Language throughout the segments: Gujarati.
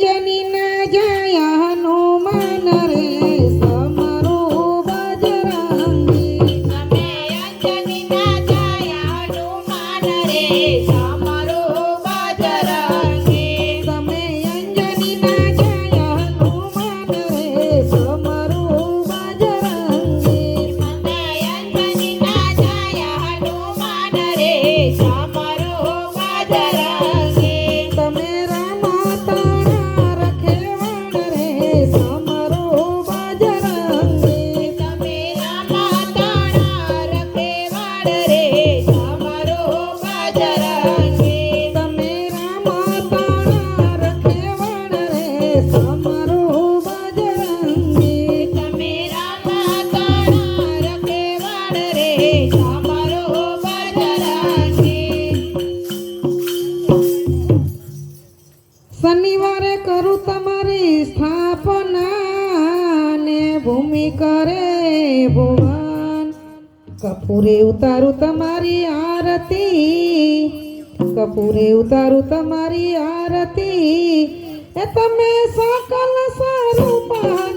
જની ના જાય હનુમાન રે સમરો બજરંગી અમે અંજની ના જાય હનુમાન રે સમરો તમે અંજની જાય હનુમાન રે સમરો બજરંગી અમે અંજની ના જાય રે સમ કપૂરે ઉતારું તમારી આરતી. કપૂરે ઉતારું તમારી આરતી. એ તમે સકલ સારું સ્વરૂપા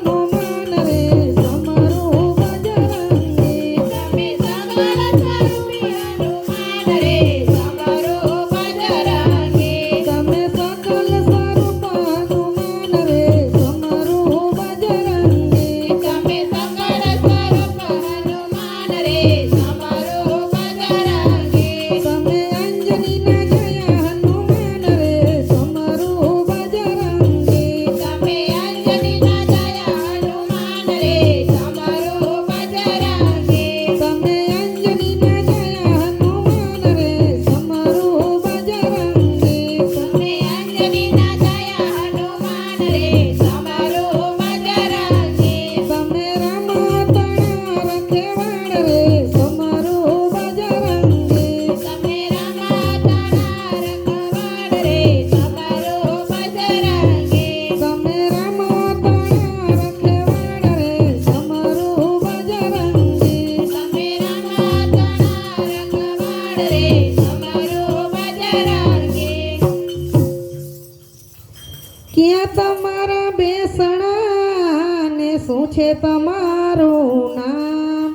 ક્યાં તમારા બેસણા ને શું છે તમારું નામ?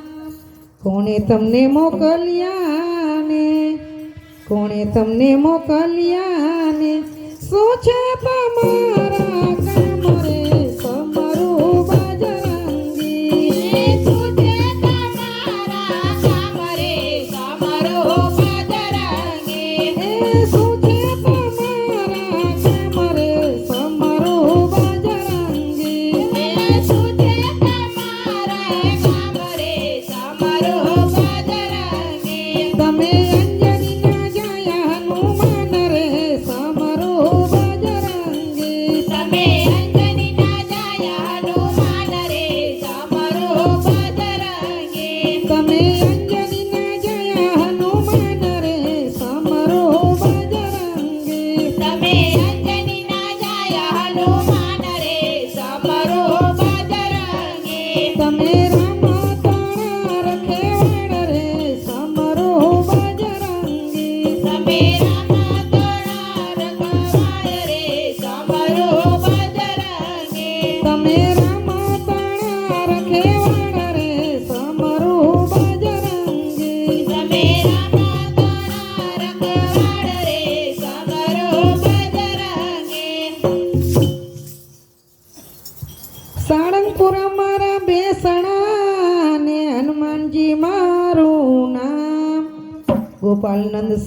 કોણે તમને મોકલ્યા ને કોણે તમને મોકલ્યા ને શું છે તમારું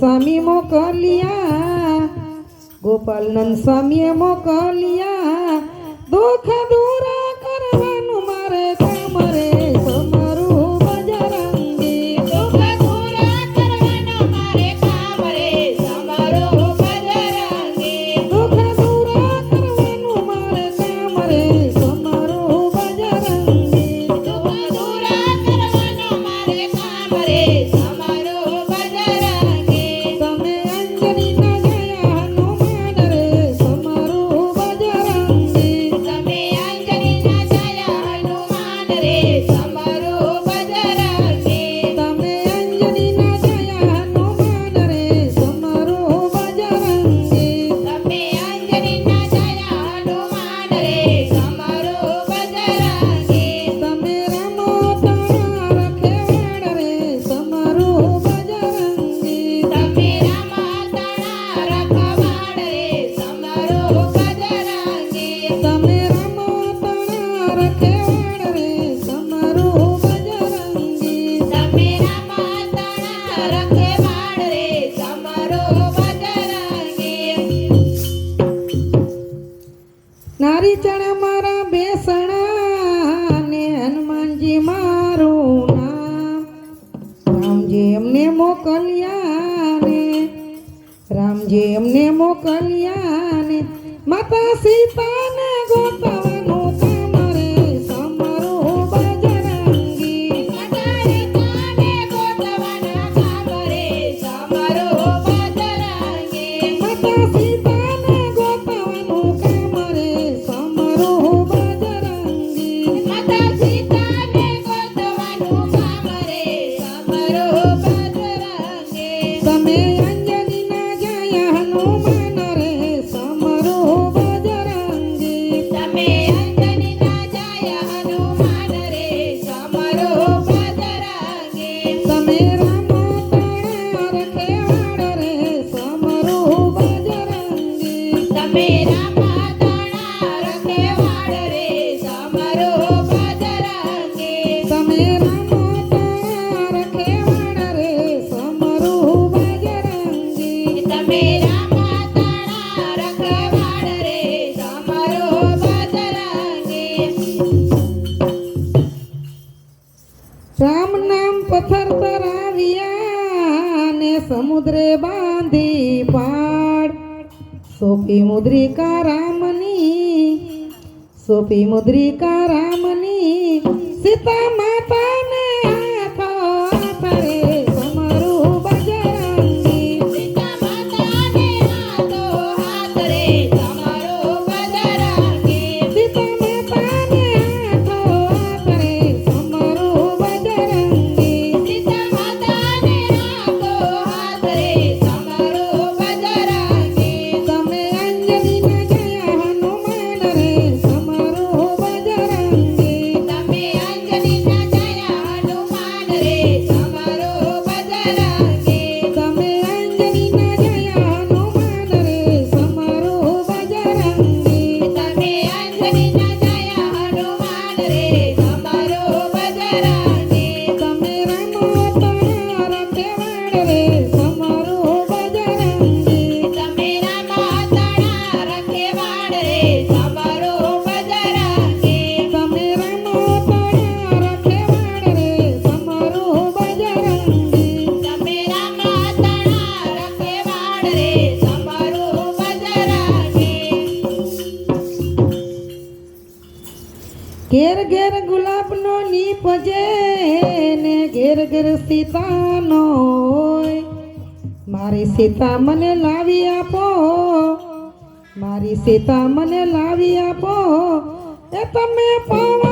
સ્વામી મોકલ્યા ગોપાલનંદ સ્વામીએ મોકલ્યા દુઃખ દુઃખ 叫人吗？સોપી મુદ્રિકા રામની સોપી મુદ્રિકા રામની સીતા માતા ઘેર ઘેર સીતાનો મારી સીતા મને લાવી આપો. મારી સીતા મને લાવી આપો. એ તમે પાવા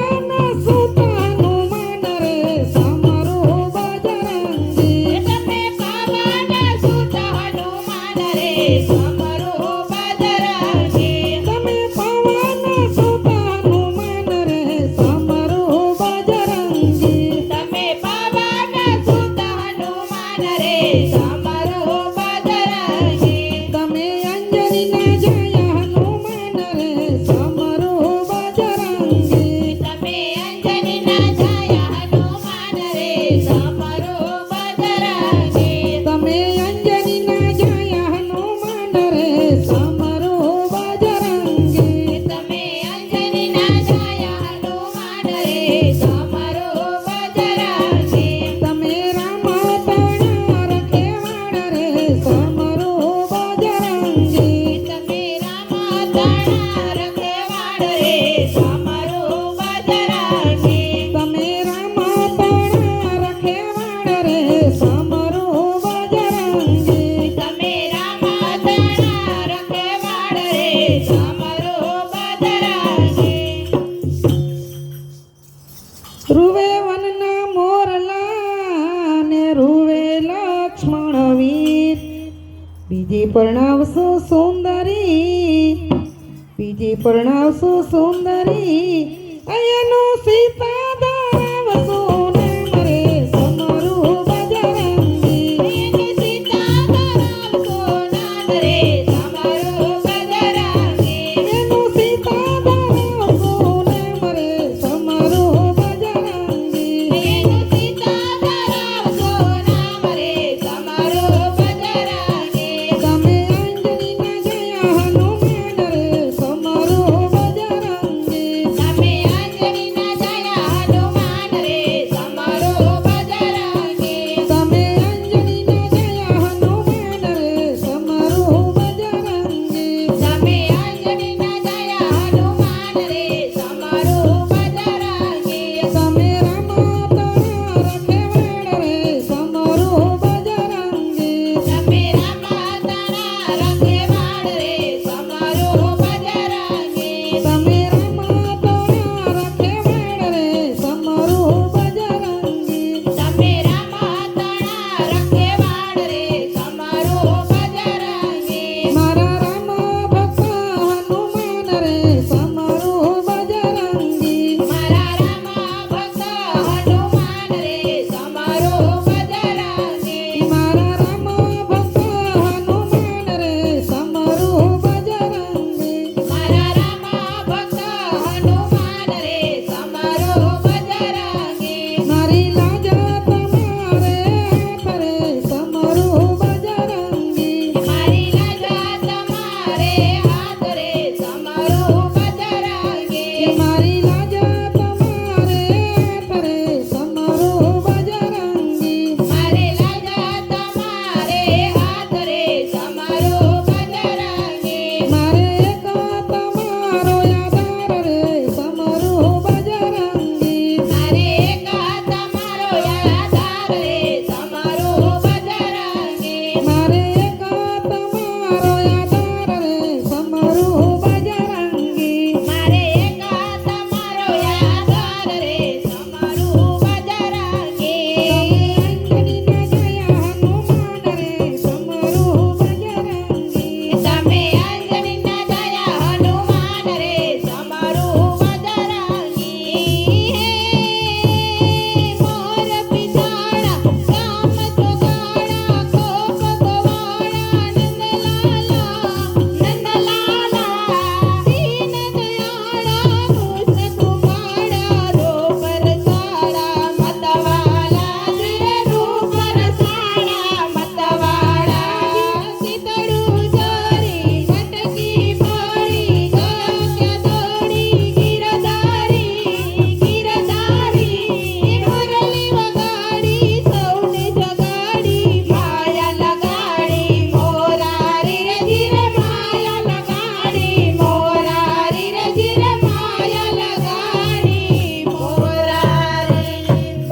ಸುವರ್ಣ ಸುಸುಂದರಿ ಅಯ್ಯನು ಸೀತಾದ